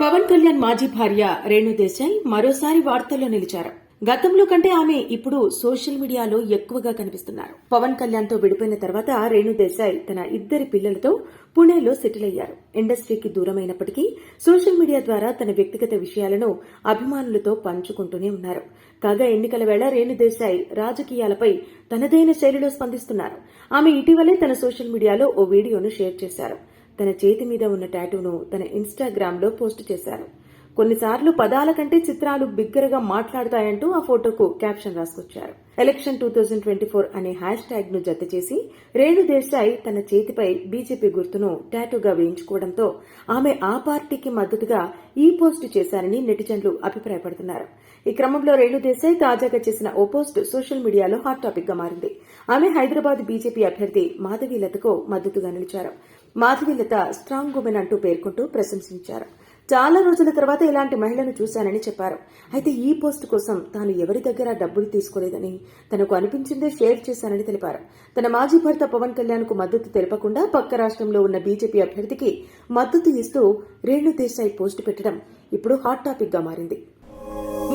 పవన్ కళ్యాణ్ మాజీ భార్య రేణు దేశాయ్ మరోసారి వార్తల్లో నిలిచారు. గతంలో కంటే ఆమె ఇప్పుడు సోషల్ మీడియాలో ఎక్కువగా కనిపిస్తున్నారు. పవన్ కళ్యాణ్తో విడిపోయిన తర్వాత రేణు దేశాయ్ తన ఇద్దరి పిల్లలతో పుణేలో సెటిల్ అయ్యారు. ఇండస్ట్రీకి దూరమైనప్పటికీ సోషల్ మీడియా ద్వారా తన వ్యక్తిగత విషయాలను అభిమానులతో పంచుకుంటూనే ఉన్నారు. కాగా ఎన్నికల వేళ రేణు దేశాయ్ రాజకీయాలపై తనదైన శైలిలో స్పందిస్తున్నారు. ఆమె ఇటీవలే తన సోషల్ మీడియాలో ఓ వీడియోను షేర్ చేశారు. తన చేతి మీద ఉన్న టాటూను తన ఇన్స్టాగ్రామ్లో పోస్ట్ చేశారు. కొన్నిసార్లు పదాల కంటే చిత్రాలు బిగ్గరగా మాట్లాడతాయంటూ ఆ ఫోటోకు caption రాసుకొచ్చారు. Election two thousand twenty four అనే హ్యాష్ ట్యాగ్ను జత చేసి రేణు దేశాయ్ తన చేతిపై బీజేపీ గుర్తును టాటూగా వేయించుకోవడంతో ఆమె ఆ పార్టీకి మద్దతుగా ఈ పోస్ట్ చేశారని నెటిజన్లు అభిప్రాయపడుతున్నారు. ఈ క్రమంలో రేణు దేశాయ్ తాజాగా చేసిన ఓ పోస్ట్ సోషల్ మీడియాలో హాట్ టాపిక్గా మారింది. ఆమె హైదరాబాద్ బీజేపీ అభ్యర్థి మాధవీలతకు మద్దతుగా నిలిచారు. మాధవిలత స్ట్రాంగ్ ఉమెన్ అంటూ పేర్కొంటూ ప్రశంసించారు. చాలా రోజుల తర్వాత ఇలాంటి మహిళను చూశానని చెప్పారు. అయితే ఈ పోస్ట్ కోసం తాను ఎవరి దగ్గర డబ్బులు తీసుకోలేదని తనకు అనిపించిందే షేర్ చేశానని తెలిపారు. తన మాజీ భర్త పవన్ కళ్యాణ్కు మద్దతు తెలపకుండా పక్క రాష్ట్రంలో ఉన్న బీజేపీ అభ్యర్థికి మద్దతు ఇస్తూ రేణు దేశాయ్ పోస్ట్ పెట్టడం ఇప్పుడు హాట్ టాపిక్గా మారింది.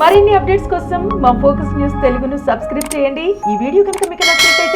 మరిన్ని అప్డేట్స్ కోసం మా ఫోకస్ న్యూస్ తెలుగును సబ్స్క్రైబ్ చేయండి. ఈ వీడియో కనుక మీకు నచ్చినట్లయితే